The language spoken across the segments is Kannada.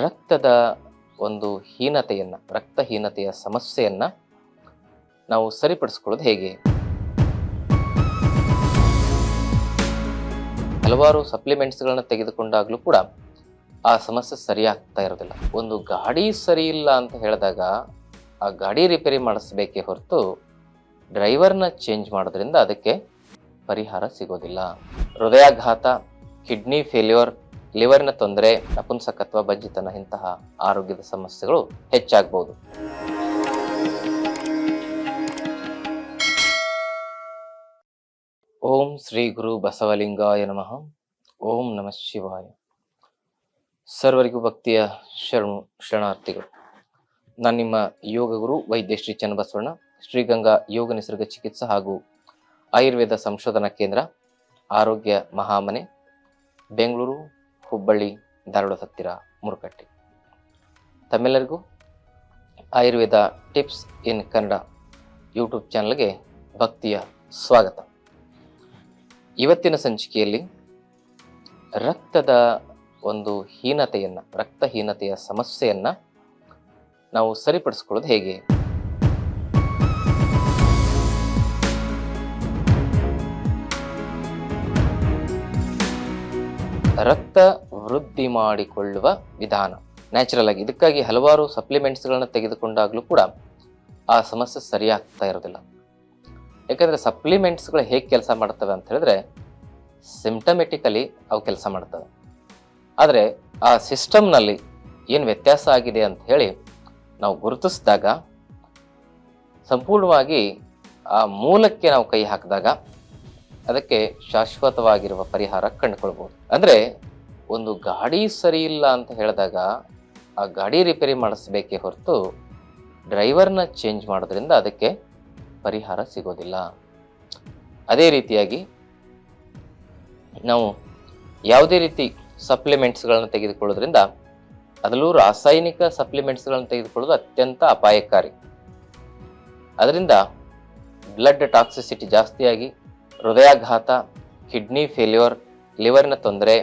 ರಕ್ತದ ಒಂದು ಹೀನತೆಯನ್ನು, ರಕ್ತಹೀನತೆಯ ಸಮಸ್ಯೆಯನ್ನು ನಾವು ಸರಿಪಡಿಸ್ಕೊಳ್ಳೋದು ಹೇಗೆ? ಹಲವಾರು ಸಪ್ಲಿಮೆಂಟ್ಸ್ಗಳನ್ನು ತೆಗೆದುಕೊಂಡಾಗಲೂ ಕೂಡ ಆ ಸಮಸ್ಯೆ ಸರಿಯಾಗ್ತಾ ಇರೋದಿಲ್ಲ. ಒಂದು ಗಾಡಿ ಸರಿ ಇಲ್ಲ ಅಂತ ಹೇಳಿದಾಗ ಆ ಗಾಡಿ ರಿಪೇರಿ ಮಾಡಿಸ್ಬೇಕೇ ಹೊರತು ಡ್ರೈವರ್ನ ಚೇಂಜ್ ಮಾಡೋದ್ರಿಂದ ಅದಕ್ಕೆ ಪರಿಹಾರ ಸಿಗೋದಿಲ್ಲ. ಹೃದಯಾಘಾತ ಕಿಡ್ನಿ ಫೇಲ್ಯೂರ್ ಲಿವರ್ನ ತೊಂದರೆ, ನಪುಂಸಕತ್ವ ಬಜ್ಜಿತನ ಇಂತಹ ಆರೋಗ್ಯದ ಸಮಸ್ಯೆಗಳು ಹೆಚ್ಚಾಗಬಹುದು ಓಂ ಶ್ರೀ ಗುರು ಬಸವಲಿಂಗಾಯ ನಮಃ. ಓಂ ನಮಃ ಶಿವಾಯ. ಸರ್ವರಿಗೂ ಭಕ್ತಿಯ ಶರಣು ಶರಣಾರ್ಥಿಗಳು. ನಾನು ನಿಮ್ಮ ಯೋಗ ಗುರು ವೈದ್ಯ ಶ್ರೀ ಚನ್ನಬಸವಣ್ಣ, ಶ್ರೀಗಂಗಾ ಯೋಗ ನಿಸರ್ಗ ಚಿಕಿತ್ಸಾ ಹಾಗೂ ಆಯುರ್ವೇದ ಸಂಶೋಧನಾ ಕೇಂದ್ರ, ಆರೋಗ್ಯ ಮಹಾಮನೆ, ಬೆಂಗಳೂರು ಹುಬ್ಬಳ್ಳಿ, ಧಾರವಾಡ ಹತ್ತಿರ ಮುರುಕಟ್ಟೆ. ತಮ್ಮೆಲ್ಲರಿಗೂ Ayurveda tips in Kannada YouTube ಚಾನಲ್ಗೆ ಭಕ್ತಿಯ ಸ್ವಾಗತ. ಇವತ್ತಿನ ಸಂಚಿಕೆಯಲ್ಲಿ ರಕ್ತದ ಒಂದು ಹೀನತೆಯನ್ನು, ರಕ್ತಹೀನತೆಯ ಸಮಸ್ಯೆಯನ್ನು ನಾವು ಸರಿಪಡಿಸ್ಕೊಳ್ಳೋದು ಹೇಗೆ? ರಕ್ತ ವೃದ್ಧಿ ಮಾಡಿಕೊಳ್ಳುವ ವಿಧಾನ. ನ್ಯಾಚುರಲ್ ಆಗಿ ಇದಕ್ಕಾಗಿ ಹಲವಾರು ಸಪ್ಲಿಮೆಂಟ್ಸ್ಗಳನ್ನ ತೆಗೆದುಕೊಂಡಾಗಲೂ ಕೂಡ ಆ ಸಮಸ್ಯೆ ಸರಿಯಾಗ್ತಾ ಇರೋದಿಲ್ಲ. ಯಾಕಂದರೆ ಸಪ್ಲಿಮೆಂಟ್ಸ್ಗಳು ಹೇಗೆ ಕೆಲಸ ಮಾಡ್ತವೆ ಅಂತ ಹೇಳಿದ್ರೆ ಸಿಮ್ಟಮೆಟಿಕಲಿ ಅವು ಕೆಲಸ ಮಾಡ್ತವೆ. ಆದರೆ ಆ ಸಿಸ್ಟಮ್ನಲ್ಲಿ ಏನು ವ್ಯತ್ಯಾಸ ಆಗಿದೆ ಅಂತ ಹೇಳಿ ನಾವು ಗುರುತಿಸಿದಾಗ ಸಂಪೂರ್ಣವಾಗಿ ಆ ಮೂಲಕ್ಕೆ ನಾವು ಕೈ ಹಾಕಿದಾಗ ಅದಕ್ಕೆ ಶಾಶ್ವತವಾಗಿರುವ ಪರಿಹಾರ ಕಂಡುಕೊಳ್ಬೋದು. ಅಂದರೆ ಒಂದು ಗಾಡಿ ಸರಿ ಇಲ್ಲ ಅಂತ ಹೇಳಿದಾಗ ಆ ಗಾಡಿ ರಿಪೇರಿ ಮಾಡಿಸ್ಬೇಕೇ ಹೊರತು ಡ್ರೈವರ್ನ ಚೇಂಜ್ ಮಾಡೋದ್ರಿಂದ ಅದಕ್ಕೆ ಪರಿಹಾರ ಸಿಗೋದಿಲ್ಲ. ಅದೇ ರೀತಿಯಾಗಿ ನಾವು ಯಾವುದೇ ರೀತಿ ಸಪ್ಲಿಮೆಂಟ್ಸ್ಗಳನ್ನು ತೆಗೆದುಕೊಳ್ಳೋದ್ರಿಂದ ಅದರಲ್ಲೂ ರಾಸಾಯನಿಕ ಸಪ್ಲಿಮೆಂಟ್ಸ್ಗಳನ್ನು ತೆಗೆದುಕೊಳ್ಳೋದು ಅತ್ಯಂತ ಅಪಾಯಕಾರಿ. ಅದರಿಂದ ಬ್ಲಡ್ ಟಾಕ್ಸಿಸಿಟಿ ಜಾಸ್ತಿಯಾಗಿ ಹೃದಯಾಘಾತ, ಕಿಡ್ನಿ ಫೇಲ್ಯೂರ್, ಲಿವರ್ನ ತೊಂದರೆ,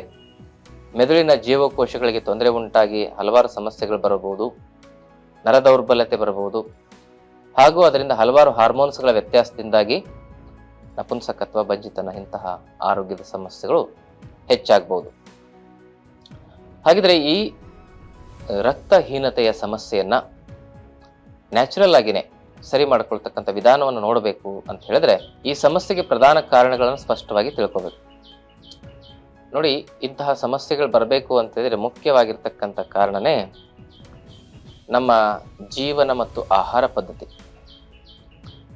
ಮೆದುಳಿನ ಜೀವಕೋಶಗಳಿಗೆ ತೊಂದರೆ ಉಂಟಾಗಿ ಹಲವಾರು ಸಮಸ್ಯೆಗಳು ಬರಬಹುದು, ನರ ದೌರ್ಬಲ್ಯತೆ ಬರಬಹುದು. ಹಾಗೂ ಅದರಿಂದ ಹಲವಾರು ಹಾರ್ಮೋನ್ಸ್ಗಳ ವ್ಯತ್ಯಾಸದಿಂದಾಗಿ ನಪುಂಸಕತ್ವ, ಬಂಜಿತನ ಇಂತಹ ಆರೋಗ್ಯದ ಸಮಸ್ಯೆಗಳು ಹೆಚ್ಚಾಗಬಹುದು ಹಾಗಿದ್ರೆ ಈ ರಕ್ತಹೀನತೆಯ ಸಮಸ್ಯೆಯನ್ನು ನ್ಯಾಚುರಲ್ ಆಗಿನೇ ಸರಿ ಮಾಡ್ಕೊಳ್ತಕ್ಕಂಥ ವಿಧಾನವನ್ನು ನೋಡಬೇಕು ಅಂತ ಹೇಳಿದ್ರೆ ಈ ಸಮಸ್ಯೆಗೆ ಪ್ರಧಾನ ಕಾರಣಗಳನ್ನು ಸ್ಪಷ್ಟವಾಗಿ ತಿಳ್ಕೋಬೇಕು. ನೋಡಿ, ಇಂತಹ ಸಮಸ್ಯೆಗಳು ಬರಬೇಕು ಅಂತ ಹೇಳಿದ್ರೆ ಮುಖ್ಯವಾಗಿರ್ತಕ್ಕಂಥ ಕಾರಣನೇ ನಮ್ಮ ಜೀವನ ಮತ್ತು ಆಹಾರ ಪದ್ಧತಿ.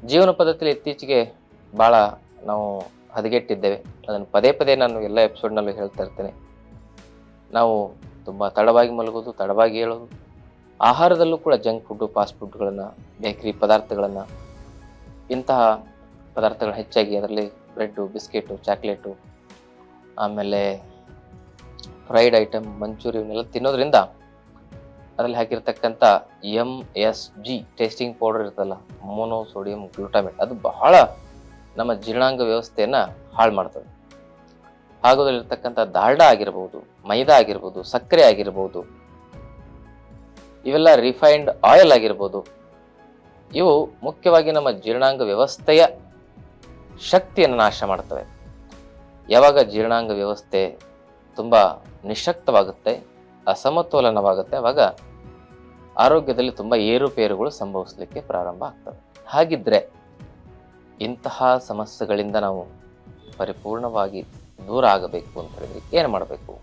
ಜೀವನ ಪದ್ಧತಿಯಲ್ಲಿ ಇತ್ತೀಚೆಗೆ ಭಾಳ ನಾವು ಹದಗೆಟ್ಟಿದ್ದೇವೆ. ಅದನ್ನು ಪದೇ ಪದೇ ನಾನು ಎಲ್ಲ ಎಪಿಸೋಡ್ನಲ್ಲೂ ಹೇಳ್ತಾ ಇರ್ತೇನೆ. ನಾವು ತುಂಬ ತಡವಾಗಿ ಮಲಗೋದು, ತಡವಾಗಿ ಹೇಳೋದು ಆಹಾರದಲ್ಲೂ ಕೂಡ ಜಂಕ್ ಫುಡ್ಡು, ಫಾಸ್ಟ್ ಫುಡ್ಗಳನ್ನು, ಬೇಕರಿ ಪದಾರ್ಥಗಳನ್ನು, ಇಂತಹ ಪದಾರ್ಥಗಳು ಹೆಚ್ಚಾಗಿ ಅದರಲ್ಲಿ ಬ್ರೆಡ್ಡು, ಬಿಸ್ಕೆಟು, ಚಾಕ್ಲೇಟು, ಆಮೇಲೆ ಫ್ರೈಡ್ ಐಟಮ್, ಮಂಚೂರಿ ಇವನ್ನೆಲ್ಲ ತಿನ್ನೋದ್ರಿಂದ ಅದರಲ್ಲಿ ಹಾಕಿರ್ತಕ್ಕಂಥ M S G tasting powder ಇರ್ತಲ್ಲ ಮೋನೋ, ಸೋಡಿಯಂ, ಗ್ಲೂಟಾಮೇಟ್, ಅದು ಬಹಳ ನಮ್ಮ ಜೀರ್ಣಾಂಗ ವ್ಯವಸ್ಥೆಯನ್ನು ಹಾಳು ಮಾಡ್ತದೆ. ಹಾಗೂ ಅದರಲ್ಲಿರ್ತಕ್ಕಂಥ ದಾಲ್ಡಾ ಆಗಿರ್ಬೋದು, ಮೈದಾ ಆಗಿರ್ಬೋದು, ಸಕ್ಕರೆ ಆಗಿರ್ಬೋದು ಇವೆಲ್ಲ ರಿಫೈನ್ಡ್ ಆಯಿಲ್ ಆಗಿರ್ಬೋದು. ಇವು ಮುಖ್ಯವಾಗಿ ನಮ್ಮ ಜೀರ್ಣಾಂಗ ವ್ಯವಸ್ಥೆಯ ಶಕ್ತಿಯನ್ನು ನಾಶ ಮಾಡ್ತವೆ. ಯಾವಾಗ ಜೀರ್ಣಾಂಗ ವ್ಯವಸ್ಥೆ ತುಂಬ ನಿಶಕ್ತವಾಗುತ್ತೆ, ಅಸಮತೋಲನವಾಗುತ್ತೆ ಆವಾಗ ಆರೋಗ್ಯದಲ್ಲಿ ತುಂಬ ಏರುಪೇರುಗಳು ಸಂಭವಿಸಲಿಕ್ಕೆ ಪ್ರಾರಂಭ ಆಗ್ತವೆ. ಹಾಗಿದ್ರೆ ಇಂತಹ ಸಮಸ್ಯೆಗಳಿಂದ ನಾವು ಪರಿಪೂರ್ಣವಾಗಿ ದೂರ ಆಗಬೇಕು ಅಂತ ಹೇಳಿದ್ರೆ ಏನು ಮಾಡಬೇಕು?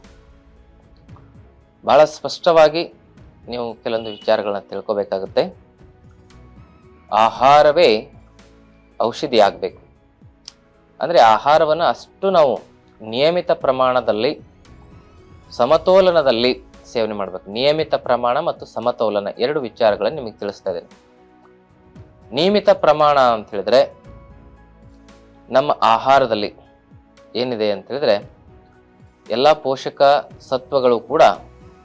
ಭಾಳ ಸ್ಪಷ್ಟವಾಗಿ ನೀವು ಕೆಲವೊಂದು ವಿಚಾರಗಳನ್ನ ತಿಳ್ಕೊಬೇಕಾಗುತ್ತೆ. ಆಹಾರವೇ ಔಷಧಿ ಆಗಬೇಕು. ಅಂದರೆ ಆಹಾರವನ್ನು ಅಷ್ಟು ನಾವು ನಿಯಮಿತ ಪ್ರಮಾಣದಲ್ಲಿ, ಸಮತೋಲನದಲ್ಲಿ ಸೇವನೆ ಮಾಡಬೇಕು. ನಿಯಮಿತ ಪ್ರಮಾಣ ಮತ್ತು ಸಮತೋಲನ ಎರಡು ವಿಚಾರಗಳನ್ನು ನಿಮಗೆ ತಿಳಿಸ್ತಾ ಇದ್ದೇನೆ. ನಿಯಮಿತ ಪ್ರಮಾಣ ಅಂತ ಹೇಳಿದ್ರೆ, ನಮ್ಮ ಆಹಾರದಲ್ಲಿ ಏನಿದೆ ಅಂತ ಹೇಳಿದ್ರೆ, ಎಲ್ಲ ಪೋಷಕ ಸತ್ವಗಳು ಕೂಡ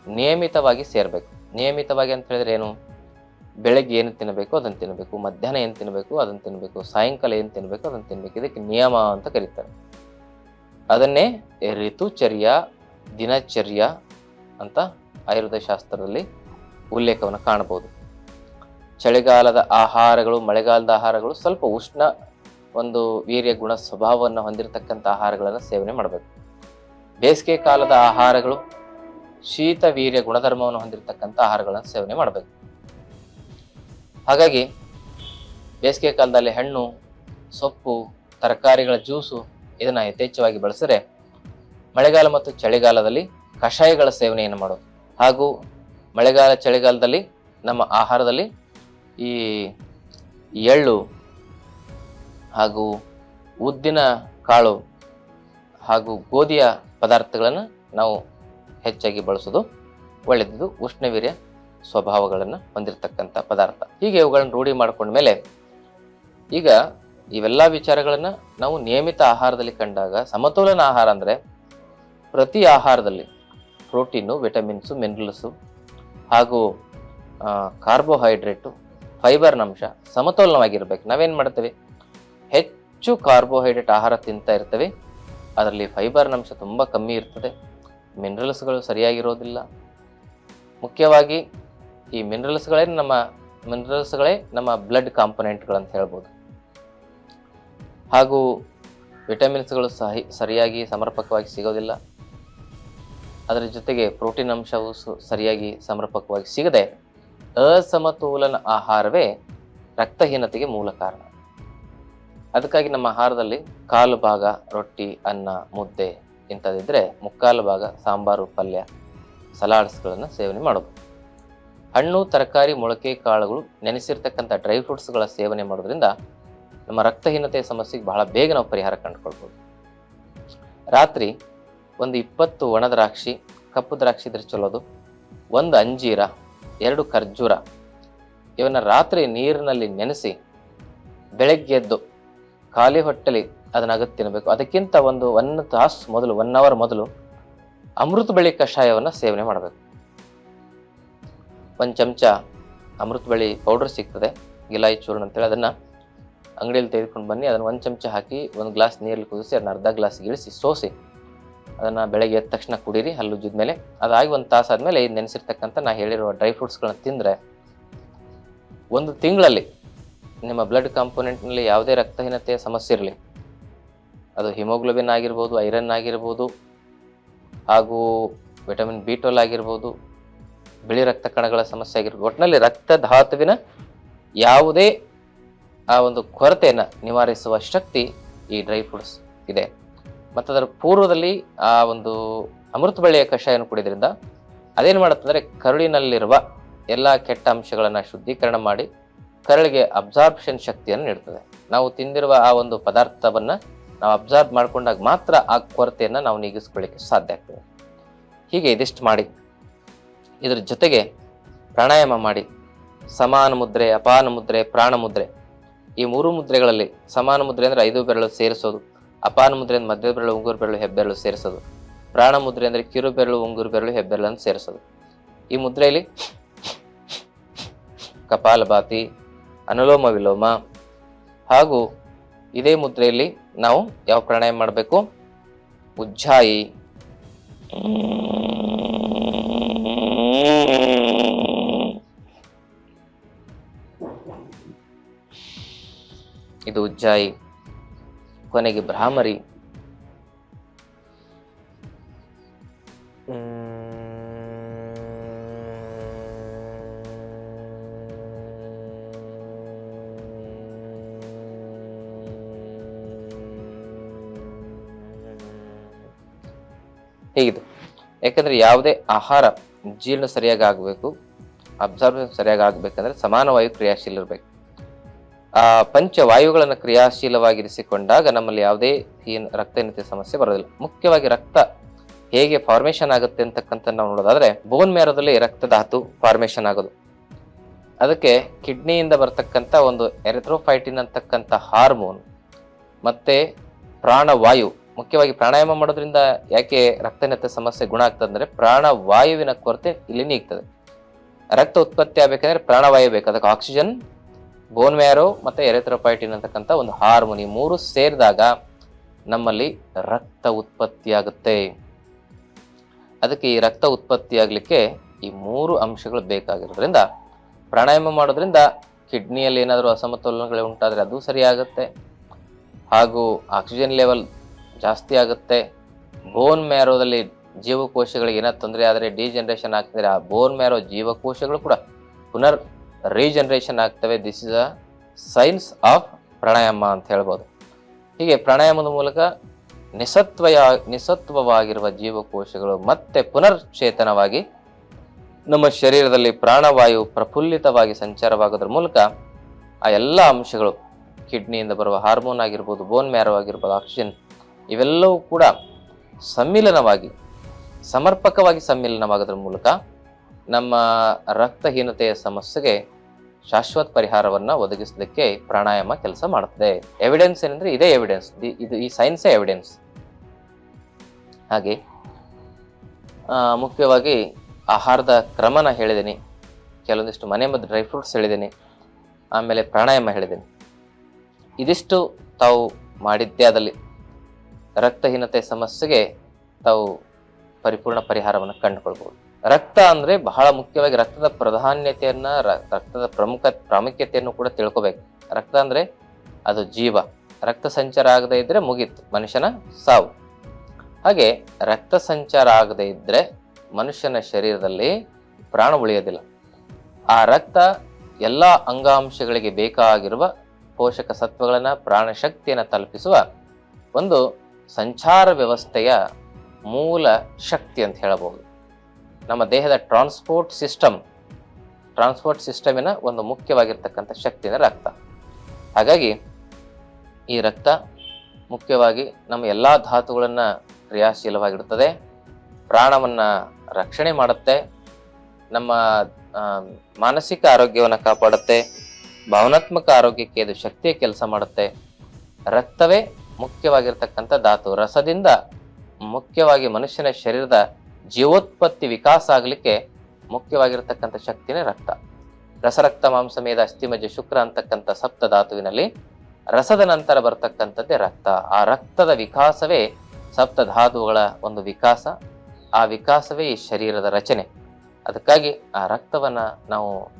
ನಿಯಮಿತವಾಗಿ ಸೇರಬೇಕು. ನಿಯಮಿತವಾಗಿ ಅಂತ ಹೇಳಿದ್ರೆ ಏನು? ಬೆಳಗ್ಗೆ ಏನು ತಿನ್ನಬೇಕು, ಅದನ್ನು ತಿನ್ನಬೇಕು. ಮಧ್ಯಾಹ್ನ ಏನು ತಿನ್ನಬೇಕು, ಅದನ್ನು ತಿನ್ನಬೇಕು. ಸಾಯಂಕಾಲ ಏನು ತಿನ್ನಬೇಕು, ಅದನ್ನು ತಿನ್ನಬೇಕು ಇದಕ್ಕೆ ನಿಯಮ ಅಂತ ಕರೀತಾರೆ. ಅದನ್ನೇ ಋತುಚರ್ಯ, ದಿನಚರ್ಯ ಅಂತ ಆಯುರ್ವೇದ ಶಾಸ್ತ್ರದಲ್ಲಿ ಉಲ್ಲೇಖವನ್ನು ಕಾಣಬಹುದು. ಚಳಿಗಾಲದ ಆಹಾರಗಳು, ಮಳೆಗಾಲದ ಆಹಾರಗಳು ಸ್ವಲ್ಪ ಉಷ್ಣ ಒಂದು ವೀರ್ಯ ಗುಣ ಸ್ವಭಾವವನ್ನು ಹೊಂದಿರತಕ್ಕಂಥ ಆಹಾರಗಳನ್ನು ಸೇವನೆ ಮಾಡಬೇಕು. ಬೇಸಿಗೆ ಕಾಲದ ಆಹಾರಗಳು ಶೀತ ವೀರ್ಯ ಗುಣಧರ್ಮವನ್ನು ಹೊಂದಿರತಕ್ಕಂಥ ಆಹಾರಗಳನ್ನು ಸೇವನೆ ಮಾಡಬೇಕು. ಹಾಗಾಗಿ ಬೇಸಿಗೆ ಕಾಲದಲ್ಲಿ ಹಣ್ಣು, ಸೊಪ್ಪು, ತರಕಾರಿಗಳ ಜ್ಯೂಸು ಇದನ್ನು ಯಥೇಚ್ಛವಾಗಿ ಬಳಸಿದ್ರೆ ಮಳೆಗಾಲ ಮತ್ತು ಚಳಿಗಾಲದಲ್ಲಿ ಕಷಾಯಗಳ ಸೇವನೆಯನ್ನು ಮಾಡೋದು. ಹಾಗೂ ಮಳೆಗಾಲ, ಚಳಿಗಾಲದಲ್ಲಿ ನಮ್ಮ ಆಹಾರದಲ್ಲಿ ಈ ಎಳ್ಳು ಹಾಗೂ ಉದ್ದಿನ ಕಾಳು ಹಾಗೂ ಗೋಧಿಯ ಪದಾರ್ಥಗಳನ್ನು ನಾವು ಹೆಚ್ಚಾಗಿ ಬಳಸೋದು ಒಳ್ಳೆಯದು ಉಷ್ಣವೀರ್ಯ ಸ್ವಭಾವಗಳನ್ನು ಹೊಂದಿರತಕ್ಕಂಥ ಪದಾರ್ಥ. ಹೀಗೆ ಇವುಗಳನ್ನು ರೂಢಿ ಮಾಡ್ಕೊಂಡ್ಮೇಲೆ ಈಗ ಇವೆಲ್ಲ ವಿಚಾರಗಳನ್ನು ನಾವು ನಿಯಮಿತ ಆಹಾರದಲ್ಲಿ ಕಂಡಾಗ ಸಮತೋಲನ ಆಹಾರ ಅಂದರೆ ಪ್ರತಿ ಆಹಾರದಲ್ಲಿ ಪ್ರೋಟೀನು, ವಿಟಮಿನ್ಸು, ಮಿನರಲ್ಸು ಹಾಗೂ ಕಾರ್ಬೋಹೈಡ್ರೇಟು, ಫೈಬರ್ನ ಅಂಶ ಸಮತೋಲನವಾಗಿರ್ಬೇಕು. ನಾವೇನು ಮಾಡ್ತೇವೆ? ಹೆಚ್ಚು ಕಾರ್ಬೋಹೈಡ್ರೇಟ್ ಆಹಾರ ತಿಂತಾ ಇರ್ತೇವೆ. ಅದರಲ್ಲಿ ಫೈಬರ್ನ ಅಂಶ ತುಂಬ ಕಮ್ಮಿ ಇರ್ತದೆ. ಮಿನರಲ್ಸ್ಗಳು ಸರಿಯಾಗಿರೋದಿಲ್ಲ. ಮುಖ್ಯವಾಗಿ ಈ ಮಿನರಲ್ಸ್ಗಳೇ ನಮ್ಮ ಮಿನರಲ್ಸ್ಗಳೇ ನಮ್ಮ ಬ್ಲಡ್ ಕಾಂಪೊನೆಂಟ್ಗಳಂತ ಹೇಳ್ಬೋದು. ಹಾಗೂ ವಿಟಮಿನ್ಸ್ಗಳು ಸಹಿ, ಸರಿಯಾಗಿ ಸಮರ್ಪಕವಾಗಿ ಸಿಗೋದಿಲ್ಲ. ಅದರ ಜೊತೆಗೆ ಪ್ರೋಟೀನ್ ಅಂಶವು ಸರಿಯಾಗಿ ಸಮರ್ಪಕವಾಗಿ ಸಿಗದೆ ಅಸಮತೋಲನ ಆಹಾರವೇ ರಕ್ತಹೀನತೆಗೆ ಮೂಲ ಕಾರಣ. ಅದಕ್ಕಾಗಿ ನಮ್ಮ ಆಹಾರದಲ್ಲಿ ಕಾಲು ಭಾಗ, ರೊಟ್ಟಿ, ಅನ್ನ, ಮುದ್ದೆ ಇಂಥದ್ದಿದ್ರೆ ಮುಕ್ಕಾಲು ಭಾಗ ಸಾಂಬಾರು, ಪಲ್ಯ, ಸಲಾಡ್ಸ್ಗಳನ್ನು ಸೇವನೆ ಮಾಡೋದು ಹಣ್ಣು, ತರಕಾರಿ, ಮೊಳಕೆ, ಕಾಳುಗಳು ನೆನೆಸಿರ್ತಕ್ಕಂಥ ಡ್ರೈ ಫ್ರೂಟ್ಸ್ಗಳ ಸೇವನೆ ಮಾಡೋದ್ರಿಂದ ನಮ್ಮ ರಕ್ತಹೀನತೆಯ ಸಮಸ್ಯೆಗೆ ಬಹಳ ಬೇಗ ನಾವು ಪರಿಹಾರ ಕಂಡುಕೊಳ್ಬೋದು. ರಾತ್ರಿ ಒಂದು ಇಪ್ಪತ್ತು ಒಣ ದ್ರಾಕ್ಷಿ, ಕಪ್ಪು ದ್ರಾಕ್ಷಿ ಇದ್ರೆ ಚಲೋದು ಒಂದು ಅಂಜೀರ, ಎರಡು ಖರ್ಜೂರ ಇವನ್ನ ರಾತ್ರಿ ನೀರಿನಲ್ಲಿ ನೆನೆಸಿ ಬೆಳಗ್ಗೆ ಎದ್ದು ಖಾಲಿ ಹೊಟ್ಟೆಲಿ ಅದನ್ನ ಅಗತ್ಯ ತಿನ್ನಬೇಕು ಅದಕ್ಕಿಂತ ಒಂದು ಒನ್ ತಾಸು ಮೊದಲು ಒನ್ ಅವರ್ ಮೊದಲು ಅಮೃತ ಬಳಿ ಕಷಾಯವನ್ನು ಸೇವನೆ ಮಾಡಬೇಕು. ಒಂದು ಚಮಚ ಅಮೃತ ಬಳಿ ಪೌಡರ್ ಸಿಗ್ತದೆ, ಗಿಲಾಯಿ ಚೂರ್ಣ ಅಂತೇಳಿ ಅದನ್ನು ಅಂಗಡಿಯಲ್ಲಿ ತೆಗೆದುಕೊಂಡು ಬನ್ನಿ. ಅದನ್ನು ಒಂದು ಚಮಚ ಹಾಕಿ ಒಂದು ಗ್ಲಾಸ್ ನೀರಲ್ಲಿ ಕುದಿಸಿ, ಅದನ್ನ ಅರ್ಧ ಗ್ಲಾಸ್ ಇಳಿಸಿ, ಸೋಸಿ, ಅದನ್ನು ಬೆಳಗ್ಗೆ ಎದ್ದ ತಕ್ಷಣ ಕುಡೀರಿ ಹಲ್ಲುಜ್ಜಿದ ಮೇಲೆ. ಅದಾಗಿ ಒಂದು ತಾಸು ಆದಮೇಲೆ ಇದು ನೆನೆಸಿರ್ತಕ್ಕಂಥ ನಾ ಹೇಳಿರುವ ಡ್ರೈ ಫ್ರೂಟ್ಸ್ಗಳನ್ನ ತಿಂದರೆ ಒಂದು ತಿಂಗಳಲ್ಲಿ ನಿಮ್ಮ ಬ್ಲಡ್ ಕಾಂಪೊನೆಂಟ್ನಲ್ಲಿ ಯಾವುದೇ ರಕ್ತಹೀನತೆಯ ಸಮಸ್ಯೆ ಇರಲಿ ಅದು ಹಿಮೋಗ್ಲೋಬಿನ್ ಆಗಿರ್ಬೋದು, ಐರನ್ ಆಗಿರ್ಬೋದು, ಹಾಗೂ ವಿಟಮಿನ್ ಬಿ ಟ್ವೆಲ್ ಆಗಿರ್ಬೋದು, ಬಿಳಿ ರಕ್ತ ಕಣಗಳ ಸಮಸ್ಯೆ ಆಗಿರ್ಬೋದು. ಒಟ್ಟಿನಲ್ಲಿ ರಕ್ತ ಧಾತುವಿನ ಯಾವುದೇ, ಆ ಒಂದು ಕೊರತೆಯನ್ನು ನಿವಾರಿಸುವ ಶಕ್ತಿ ಈ ಡ್ರೈ ಫ್ರೂಟ್ಸ್ ಇದೆ. ಮತ್ತು ಅದರ ಪೂರ್ವದಲ್ಲಿ ಆ ಒಂದು ಅಮೃತ ಬಳ್ಳಿಯ ಕಷಾಯವನ್ನು ಕುಡಿದ್ರಿಂದ ಅದೇನು ಮಾಡುತ್ತಂದರೆ ಕರುಳಿನಲ್ಲಿರುವ ಎಲ್ಲ ಕೆಟ್ಟ ಅಂಶಗಳನ್ನು ಶುದ್ಧೀಕರಣ ಮಾಡಿ ಕರಳಿಗೆ ಅಬ್ಸಾರ್ಪ್ಷನ್ ಶಕ್ತಿಯನ್ನು ನೀಡುತ್ತದೆ ನಾವು ತಿಂದಿರುವ ಆ ಒಂದು ಪದಾರ್ಥವನ್ನು ನಾವು ಅಬ್ಸರ್ವ್ ಮಾಡ್ಕೊಂಡಾಗ ಮಾತ್ರ ಆ ಕೊರತೆಯನ್ನು ನಾವು ನೀಗಿಸ್ಕೊಳ್ಳಿಕ್ಕೆ ಸಾಧ್ಯ ಆಗ್ತದೆ. ಹೀಗೆ ಇದಿಷ್ಟು ಮಾಡಿ, ಇದರ ಜೊತೆಗೆ ಪ್ರಾಣಾಯಾಮ ಮಾಡಿ, ಸಮಾನ ಮುದ್ರೆ, ಅಪಾನ ಮುದ್ರೆ, ಪ್ರಾಣ ಮುದ್ರೆ, ಈ ಮೂರು ಮುದ್ರೆಗಳಲ್ಲಿ ಸಮಾನ ಮುದ್ರೆ ಅಂದರೆ ಐದು ಬೆರಳು ಸೇರಿಸೋದು, ಅಪಾನ ಮುದ್ರೆ ಅಂದರೆ ಮಧ್ಯದ ಬೆರಳು, ಉಂಗುರು ಬೆರಳು, ಹೆಬ್ಬೆರಳು ಸೇರಿಸೋದು, ಪ್ರಾಣ ಮುದ್ರೆ ಅಂದರೆ ಕಿರು ಬೆರಳು, ಉಂಗುರು ಬೆರಳು, ಹೆಬ್ಬೆರಳನ್ನು ಸೇರಿಸೋದು. ಈ ಮುದ್ರೆಯಲ್ಲಿ ಕಪಾಲಭಾತಿ, ಅನುಲೋಮ ವಿಲೋಮ ಹಾಗೂ ಇದೇ ಮುದ್ರೆಯಲ್ಲಿ ನಾವು ಯಾವ ಪ್ರಾಣಾಯಾಮ ಮಾಡಬೇಕು? ಉಜ್ಜಾಯಿ. ಇದು ಉಜ್ಜಾಯಿ. ಕೊನೆಗೆ ಭ್ರಾಮರಿ ಯಾಕಂದ್ರೆ ಯಾವುದೇ ಆಹಾರ ಜೀರ್ಣ ಸರಿಯಾಗಿ ಆಗಬೇಕು ಅಬ್ಸಾರ್ಬ್ ಸರಿಯಾಗಿ ಆಗಬೇಕಂದ್ರೆ ಸಮಾನ ವಾಯು ಕ್ರಿಯಾಶೀಲ ಇರಬೇಕು. ಆ ಪಂಚವಾಯುಗಳನ್ನು ಕ್ರಿಯಾಶೀಲವಾಗಿರಿಸಿಕೊಂಡಾಗ ನಮ್ಮಲ್ಲಿ ಯಾವುದೇ ಏನು ರಕ್ತಹೀನತೆ ಸಮಸ್ಯೆ ಬರೋದಿಲ್ಲ. ಮುಖ್ಯವಾಗಿ ರಕ್ತ ಹೇಗೆ ಫಾರ್ಮೇಷನ್ ಆಗುತ್ತೆ ಅಂತಕ್ಕಂಥ ನಾವು ನೋಡೋದಾದ್ರೆ ಬೋನ್ ಮೇರದಲ್ಲಿ ರಕ್ತ ಧಾತು ಫಾರ್ಮೇಷನ್ ಆಗೋದು. ಅದಕ್ಕೆ ಕಿಡ್ನಿಯಿಂದ ಬರ್ತಕ್ಕಂಥ ಒಂದು ಎರೆಥ್ರೋಫೈಟಿನ್ ಅಂತಕ್ಕಂಥ ಹಾರ್ಮೋನ್ ಮತ್ತೆ ಪ್ರಾಣವಾಯು ಮುಖ್ಯವಾಗಿ ಪ್ರಾಣಾಯಾಮ ಮಾಡೋದ್ರಿಂದ ಯಾಕೆ ರಕ್ತಹೀನತೆ ಸಮಸ್ಯೆ ಗುಣ ಆಗ್ತದೆ ಅಂದ್ರೆ ಪ್ರಾಣವಾಯುವಿನ ಕೊರತೆ ಇಲ್ಲಿ ನೀಗ್ತದೆ. ರಕ್ತ ಉತ್ಪತ್ತಿ ಆಗ್ಬೇಕಂದ್ರೆ ಪ್ರಾಣವಾಯು ಬೇಕು. ಅದಕ್ಕೆ ಆಕ್ಸಿಜನ್ ಬೋನ್ ಮ್ಯಾರೋ ಮತ್ತೆ ಎರೆಥ್ರೋಪೈಟಿನ್ ಅಂತಕ್ಕಂಥ ಒಂದು ಹಾರ್ಮೋನ್ ಮೂರು ಸೇರಿದಾಗ ನಮ್ಮಲ್ಲಿ ರಕ್ತ ಉತ್ಪತ್ತಿ ಆಗುತ್ತೆ. ಅದಕ್ಕೆ ಈ ರಕ್ತ ಉತ್ಪತ್ತಿ ಆಗ್ಲಿಕ್ಕೆ ಈ ಮೂರು ಅಂಶಗಳು ಬೇಕಾಗಿರೋದ್ರಿಂದ ಪ್ರಾಣಾಯಾಮ ಮಾಡೋದ್ರಿಂದ ಕಿಡ್ನಿಯಲ್ಲಿ ಏನಾದರೂ ಅಸಮತೋಲನಗಳು ಉಂಟಾದರೆ ಅದು ಸರಿಯಾಗುತ್ತೆ. ಹಾಗೂ ಆಕ್ಸಿಜನ್ ಲೆವೆಲ್ ಜಾಸ್ತಿ ಆಗುತ್ತೆ. ಬೋನ್ ಮ್ಯಾರೋದಲ್ಲಿ ಜೀವಕೋಶಗಳಿಗೆ ಏನ ತೊಂದರೆ ಆದರೆ ಡಿಜನರೇಷನ್ ಆಗ್ತಿದ್ರೆ ಆ ಬೋನ್ ಮ್ಯಾರೋ ಜೀವಕೋಶಗಳು ಕೂಡ ಪುನರ್ ರೀಜನರೇಷನ್ ಆಗ್ತವೆ. This is a science of pranayama ಅಂತ ಹೇಳ್ಬೋದು. ಹೀಗೆ ಪ್ರಾಣಾಯಾಮದ ಮೂಲಕ ನಿಸತ್ವಯ, ನಿಸತ್ವವಾಗಿರುವ ಜೀವಕೋಶಗಳು ಮತ್ತೆ ಪುನರ್ಚೇತನವಾಗಿ ನಮ್ಮ ಶರೀರದಲ್ಲಿ ಪ್ರಾಣವಾಯು ಪ್ರಫುಲ್ಲಿತವಾಗಿ ಸಂಚಾರವಾಗೋದ್ರ ಮೂಲಕ ಆ ಎಲ್ಲ ಅಂಶಗಳು ಕಿಡ್ನಿಯಿಂದ ಬರುವ ಹಾರ್ಮೋನ್ ಆಗಿರ್ಬೋದು ಬೋನ್ ಮ್ಯಾರೋ ಆಗಿರ್ಬೋದು ಆಕ್ಸಿಜನ್ ಇವೆಲ್ಲವೂ ಕೂಡ ಸಮ್ಮಿಲನವಾಗಿ, ಸಮರ್ಪಕವಾಗಿ ಸಮ್ಮಿಲನವಾಗೋದ್ರ ಮೂಲಕ ನಮ್ಮ ರಕ್ತಹೀನತೆಯ ಸಮಸ್ಯೆಗೆ ಶಾಶ್ವತ ಪರಿಹಾರವನ್ನು ಒದಗಿಸಲಿಕ್ಕೆ ಪ್ರಾಣಾಯಾಮ ಕೆಲಸ ಮಾಡುತ್ತದೆ ಎವಿಡೆನ್ಸ್ ಏನಂದ್ರೆ ಇದೇ ಎವಿಡೆನ್ಸ್ ಇದು ಈ ಸೈನ್ಸೇ ಎವಿಡೆನ್ಸ್ ಹಾಗೆ ಮುಖ್ಯವಾಗಿ ಆಹಾರದ ಕ್ರಮನ ಹೇಳಿದ್ದೀನಿ ಕೆಲವೊಂದಿಷ್ಟು ಮನೆ ಮದ್ದು ಡ್ರೈ ಫ್ರೂಟ್ಸ್ ಹೇಳಿದ್ದೀನಿ ಆಮೇಲೆ ಪ್ರಾಣಾಯಾಮ ಹೇಳಿದ್ದೀನಿ ಇದಿಷ್ಟು ತಾವು ಮಾಡಿದ್ದೇ ಆದಲ್ಲಿ ರಕ್ತಹೀನತೆ ಸಮಸ್ಯೆಗೆ ತಾವು ಪರಿಪೂರ್ಣ ಪರಿಹಾರವನ್ನು ಕಂಡುಕೊಳ್ಬಹುದು ರಕ್ತ ಅಂದ್ರೆ ಬಹಳ ಮುಖ್ಯವಾಗಿ ರಕ್ತದ ಪ್ರಾಧಾನ್ಯತೆಯನ್ನ ರಕ್ತದ ಪ್ರಮುಖ ಪ್ರಾಮುಖ್ಯತೆಯನ್ನು ಕೂಡ ತಿಳ್ಕೊಬೇಕು. ರಕ್ತ ಅಂದ್ರೆ ಅದು ಜೀವ. ರಕ್ತ ಸಂಚಾರ ಆಗದೇ ಇದ್ರೆ ಮುಗೀತು, ಮನುಷ್ಯನ ಸಾವು. ಹಾಗೆ ರಕ್ತ ಸಂಚಾರ ಆಗದೇ ಇದ್ರೆ ಮನುಷ್ಯನ ಶರೀರದಲ್ಲಿ ಪ್ರಾಣ ಉಳಿಯೋದಿಲ್ಲ. ಆ ರಕ್ತ ಎಲ್ಲ ಅಂಗಾಂಶಗಳಿಗೆ ಬೇಕಾಗಿರುವ ಪೋಷಕ ಸತ್ವಗಳನ್ನ ಪ್ರಾಣ ಶಕ್ತಿಯನ್ನು ತಲುಪಿಸುವ ಒಂದು ಸಂಚಾರ ವ್ಯವಸ್ಥೆಯ ಮೂಲ ಶಕ್ತಿ ಅಂತ ಹೇಳಬಹುದು. ನಮ್ಮ ದೇಹದ ಟ್ರಾನ್ಸ್ಪೋರ್ಟ್ ಸಿಸ್ಟಮ್ ಟ್ರಾನ್ಸ್ಪೋರ್ಟ್ ಸಿಸ್ಟಮಿನ ಒಂದು ಮುಖ್ಯವಾಗಿರ್ತಕ್ಕಂಥ ಶಕ್ತಿನ ರಕ್ತ. ಹಾಗಾಗಿ ಈ ರಕ್ತ ಮುಖ್ಯವಾಗಿ ನಮ್ಮ ಎಲ್ಲ ಧಾತುಗಳನ್ನು ಕ್ರಿಯಾಶೀಲವಾಗಿಡುತ್ತದೆ ಪ್ರಾಣವನ್ನು ರಕ್ಷಣೆ ಮಾಡುತ್ತೆ. ನಮ್ಮ ಮಾನಸಿಕ ಆರೋಗ್ಯವನ್ನು ಕಾಪಾಡುತ್ತೆ. ಭಾವನಾತ್ಮಕ ಆರೋಗ್ಯಕ್ಕೆ ಇದು ಶಕ್ತಿಯ ಕೆಲಸ ಮಾಡುತ್ತೆ. ರಕ್ತವೇ ಮುಖ್ಯವಾಗಿರ್ತಕ್ಕಂಥ ಧಾತು. ರಸದಿಂದ ಮುಖ್ಯವಾಗಿ ಮನುಷ್ಯನ ಶರೀರದ ಜೀವೋತ್ಪತ್ತಿ ವಿಕಾಸ ಆಗಲಿಕ್ಕೆ ಮುಖ್ಯವಾಗಿರ್ತಕ್ಕಂಥ ಶಕ್ತಿನೇ ರಕ್ತ. ರಸರಕ್ತ ಮಾಂಸ ಮೇದ ಅಸ್ಥಿಮಜ್ಜ, ಶುಕ್ರ ಅಂತಕ್ಕಂಥ ಸಪ್ತ ಧಾತುವಿನಲ್ಲಿ ರಸದ ನಂತರ ಬರ್ತಕ್ಕಂಥದ್ದೇ ರಕ್ತ. ಆ ರಕ್ತದ ವಿಕಾಸವೇ ಸಪ್ತ ಧಾತುಗಳ ಒಂದು ವಿಕಾಸ. ಆ ವಿಕಾಸವೇ ಈ ಶರೀರದ ರಚನೆ. ಅದಕ್ಕಾಗಿ ಆ ರಕ್ತವನ್ನು ನಾವು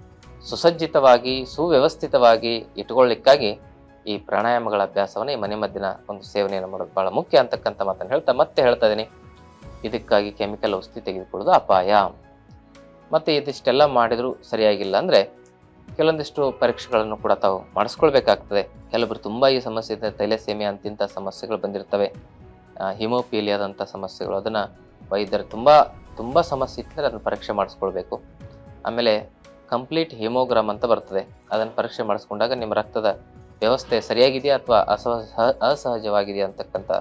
ಸುಸಜ್ಜಿತವಾಗಿ, ಸುವ್ಯವಸ್ಥಿತವಾಗಿ ಇಟ್ಕೊಳ್ಳಿಕ್ಕಾಗಿ ಈ ಪ್ರಾಣಾಯಾಮಗಳ ಅಭ್ಯಾಸವನ್ನು ಈ ಮನೆ ಮದ್ದಿನ ಒಂದು ಸೇವನೆಯನ್ನು ಮಾಡೋದು ಬಹಳ ಮುಖ್ಯ ಅಂತಕ್ಕಂಥ ಮಾತನ್ನು ಹೇಳ್ತಾ ಮತ್ತೆ ಹೇಳ್ತಾ ಇದೀನಿ. ಇದಕ್ಕಾಗಿ ಕೆಮಿಕಲ್ ಔಷಧಿ ತೆಗೆದುಕೊಳ್ಳೋದು ಅಪಾಯ. ಮತ್ತು ಇದಿಷ್ಟೆಲ್ಲ ಮಾಡಿದರೂ ಸರಿಯಾಗಿಲ್ಲ ಅಂದರೆ ಕೆಲವೊಂದಿಷ್ಟು ಪರೀಕ್ಷೆಗಳನ್ನು ಕೂಡ ತಾವು ಮಾಡಿಸ್ಕೊಳ್ಬೇಕಾಗ್ತದೆ. ಕೆಲವರು ತುಂಬ ಈ ಸಮಸ್ಯೆ ಇದೆ ತೈಲಸೇಮಿ ಅಂತಿಂಥ ಸಮಸ್ಯೆಗಳು ಬಂದಿರ್ತವೆ. ಹಿಮೋಪೀಲಿಯಾದಂಥ ಸಮಸ್ಯೆಗಳು, ಅದನ್ನು ವೈದ್ಯರು ತುಂಬ ತುಂಬ ಸಮಸ್ಯೆ ಇತ್ತಂದ್ರೆ ಅದನ್ನು ಪರೀಕ್ಷೆ ಮಾಡಿಸ್ಕೊಳ್ಬೇಕು. ಆಮೇಲೆ ಕಂಪ್ಲೀಟ್ ಹಿಮೋಗ್ರಾಮ್ ಅಂತ ಬರ್ತದೆ. ಅದನ್ನು ಪರೀಕ್ಷೆ ಮಾಡಿಸ್ಕೊಂಡಾಗ ನಿಮ್ಮ ರಕ್ತದ ವ್ಯವಸ್ಥೆ ಸರಿಯಾಗಿದೆಯಾ ಅಥವಾ ಅಸಹ, ಅಸಹಜವಾಗಿದೆಯಾ ಅಂತಕ್ಕಂಥ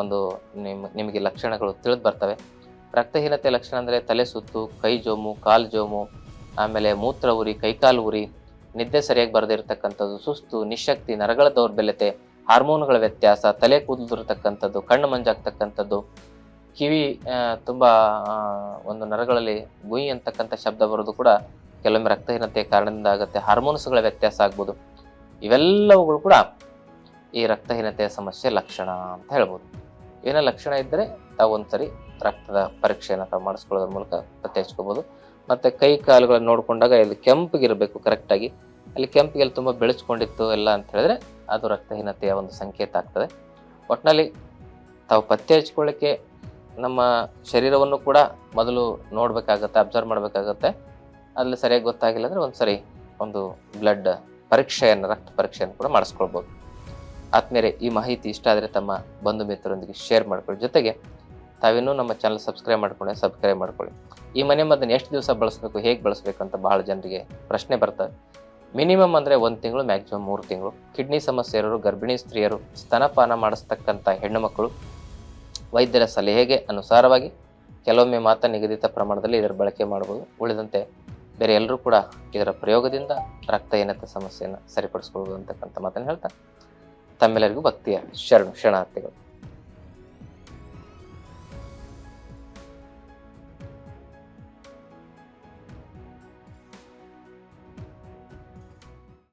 ಒಂದು ನಿಮ್, ನಿಮಗೆ ಲಕ್ಷಣಗಳು ತಿಳಿದು ಬರ್ತವೆ. ರಕ್ತಹೀನತೆ ಲಕ್ಷಣ ಅಂದರೆ ತಲೆ ಸುತ್ತು, ಕೈ ಜೋಮು, ಕಾಲು ಜೋಮು, ಆಮೇಲೆ ಮೂತ್ರ ಉರಿ, ಕೈಕಾಲು ಉರಿ, ನಿದ್ದೆ ಸರಿಯಾಗಿ ಬರದೇ ಇರತಕ್ಕಂಥದ್ದು, ಸುಸ್ತು, ನಿಶಕ್ತಿ, ನರಗಳ ದೌರ್ಬಲ್ಯತೆ, ಹಾರ್ಮೋನ್ಗಳ ವ್ಯತ್ಯಾಸ, ತಲೆ ಕೂದಲಿರ್ತಕ್ಕಂಥದ್ದು ಕಣ್ಣು ಮಂಜಾಗ್ತಕ್ಕಂಥದ್ದು, ಕಿವಿ ತುಂಬ ತುಂಬಾ ಒಂದು ನರಗಳಲ್ಲಿ ಗುಯಿ ಅಂತಕ್ಕಂಥ ಶಬ್ದ ಬರೋದು ಕೂಡ ಕೆಲವೊಮ್ಮೆ ರಕ್ತಹೀನತೆಯ ಕಾರಣದಿಂದ ಆಗುತ್ತೆ ಹಾರ್ಮೋನ್ಸ್ಗಳ ವ್ಯತ್ಯಾಸ ಆಗ್ಬೋದು. ಇವೆಲ್ಲವುಗಳು ಕೂಡ ಈ ರಕ್ತಹೀನತೆಯ ಸಮಸ್ಯೆ ಲಕ್ಷಣ ಅಂತ ಹೇಳ್ಬೋದು. ಏನೋ ಲಕ್ಷಣ ಇದ್ದರೆ ತಾವು ಒಂದ್ಸರಿ ರಕ್ತದ ಪರೀಕ್ಷೆಯನ್ನು ತಾವು ಮಾಡಿಸ್ಕೊಳ್ಳೋದ್ರ ಮೂಲಕ ಪತ್ತೆ ಹಚ್ಕೋಬೋದು ಮತ್ತೆ ಕೈ ಕಾಲುಗಳನ್ನ ನೋಡಿಕೊಂಡಾಗ ಇದು ಕೆಂಪಗಿರಬೇಕು ಕರೆಕ್ಟಾಗಿ ಅಲ್ಲಿ ಕೆಂಪಿಗೆಲ್ಲ ತುಂಬ ಬೆಳೆಸ್ಕೊಂಡಿತ್ತು ಎಲ್ಲ ಅಂತ ಹೇಳಿದ್ರೆ ಅದು ರಕ್ತಹೀನತೆಯ ಒಂದು ಸಂಕೇತ ಆಗ್ತದೆ. ಒಟ್ಟಿನಲ್ಲಿ ತಾವು ಪತ್ತೆ ಹಚ್ಕೊಳ್ಳಿಕ್ಕೆ ನಮ್ಮ ಶರೀರವನ್ನು ಕೂಡ ಮೊದಲು ನೋಡಬೇಕಾಗತ್ತೆ, ಅಬ್ಸರ್ವ್ ಮಾಡಬೇಕಾಗತ್ತೆ. ಅಲ್ಲಿ ಸರಿಯಾಗಿ ಗೊತ್ತಾಗಿಲ್ಲ ಅಂದರೆ ಒಂದು ಸರಿ ಒಂದು ಬ್ಲಡ್ ಪರೀಕ್ಷೆಯನ್ನು, ರಕ್ತ ಪರೀಕ್ಷೆಯನ್ನು ಕೂಡ ಮಾಡಿಸ್ಕೊಳ್ಬೋದು. ಆದ್ಮೇಲೆ ಈ ಮಾಹಿತಿ ಇಷ್ಟ ಆದರೆ ತಮ್ಮ ಬಂಧು ಮಿತ್ರರೊಂದಿಗೆ ಶೇರ್ ಮಾಡ್ಕೊಳ್ಳಿ. ಜೊತೆಗೆ ತಾವಿನ್ನೂ ನಮ್ಮ ಚಾನಲ್ ಸಬ್ಸ್ಕ್ರೈಬ್ ಮಾಡ್ಕೊಳ್ಳಿ ಸಬ್ಸ್ಕ್ರೈಬ್ ಮಾಡ್ಕೊಳ್ಳಿ. ಈ ಮನೆ ಮದ್ದನ್ನು ಎಷ್ಟು ದಿವಸ ಬಳಸಬೇಕು, ಹೇಗೆ ಬಳಸಬೇಕು ಅಂತ ಬಹಳ ಜನರಿಗೆ ಪ್ರಶ್ನೆ ಬರ್ತವೆ ಮಿನಿಮಮ್ ಅಂದರೆ ಒಂದು ತಿಂಗಳು ಮ್ಯಾಕ್ಸಿಮಮ್ ಮೂರು ತಿಂಗಳು. ಕಿಡ್ನಿ ಸಮಸ್ಯೆ ಇರೋರು, ಗರ್ಭಿಣಿ ಸ್ತ್ರೀಯರು ಸ್ತನಪಾನ ಮಾಡಿಸ್ತಕ್ಕಂಥ ಹೆಣ್ಣು ಮಕ್ಕಳು ವೈದ್ಯರ ಸಲಹೆಗೆ ಅನುಸಾರವಾಗಿ ಕೆಲವೊಮ್ಮೆ ಮಾತ್ರ ನಿಗದಿತ ಪ್ರಮಾಣದಲ್ಲಿ ಇದರ ಬಳಕೆ ಮಾಡಬಹುದು ಉಳಿದಂತೆ ಬೇರೆ ಎಲ್ಲರೂ ಕೂಡ ಇದರ ಪ್ರಯೋಗದಿಂದ ರಕ್ತ ಏನತ್ತ ಸಮಸ್ಯೆಯನ್ನು ಸರಿಪಡಿಸ್ಕೊಳ್ಬೋದು ಅಂತಕ್ಕಂಥ ಮಾತನ್ನು ಹೇಳ್ತಾ, ತಮ್ಮೆಲ್ಲರಿಗೂ ಭಕ್ತಿಯ ಶರಣ, ಶರಣಾರ್ಥಿಗಳು.